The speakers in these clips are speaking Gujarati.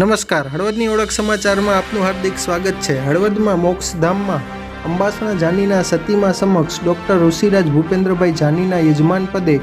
નમસ્કાર. હળવદની ઓળખ સમાચારમાં આપનું હાર્દિક સ્વાગત છે. હળવદમાં મોક્ષધામમાં અંબાસણા જાનીના સતીમાં સમક્ષ ડૉક્ટર ઋષિરાજ ભૂપેન્દ્રભાઈ જાનીના યજમાન પદે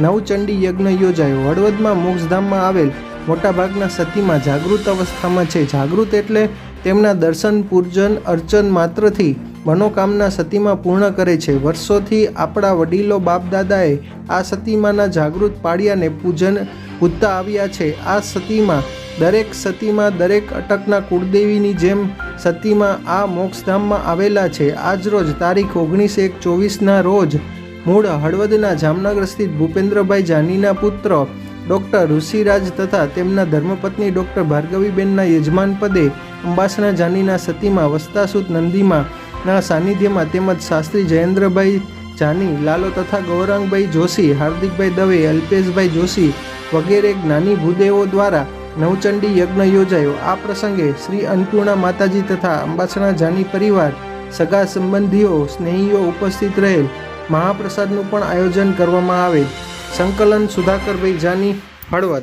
નવચંડી યજ્ઞ યોજાયો. હળવદમાં મોક્ષધામમાં આવેલ મોટાભાગના સતીમાં જાગૃત અવસ્થામાં છે. જાગૃત એટલે તેમના દર્શન, પૂજન, અર્ચન માત્રથી મનોકામના સતીમાં પૂર્ણ કરે છે. વર્ષોથી આપણા વડીલો, બાપદાદાએ આ સતીમાના જાગૃત પાળિયાને પૂજન, પૂજતા આવ્યા છે. આ સતીમાં દરેક સતીમાં દરેક અટકના કુળદેવીની જેમ સતીમાં આ મોક્ષધામમાં આવેલા છે. આજરોજ તારીખ ઓગણીસ એક ચોવીસના રોજ મૂળ હળવદના જામનગર સ્થિત ભૂપેન્દ્રભાઈ જાનીના પુત્ર ડૉક્ટર ઋષિરાજ તથા તેમના ધર્મપત્ની ડૉક્ટર ભાર્ગવીબેનના યજમાન પદે અંબાસના જાનીના સતીમાં વસ્તાસુત નંદીમાં ના સાનિધ્યમાં તેમજ શાસ્ત્રી જયેન્દ્રભાઈ જાની, લાલો તથા ગૌરાંગભાઈ જોશી, હાર્દિકભાઈ દવે, અલ્પેશભાઈ જોશી વગેરે જ્ઞાની ભૂદેવો દ્વારા નવચંડી યજ્ઞ યોજાયો. આ પ્રસંગે શ્રી અન્નપૂર્ણા માતાજી તથા અંબાસણા જાની પરિવાર, સગા સંબંધીઓ, સ્નેહીઓ ઉપસ્થિત રહેલ. મહાપ્રસાદનું પણ આયોજન કરવામાં આવેલ સંકલન સુધાકરભાઈ જાની હળવદ.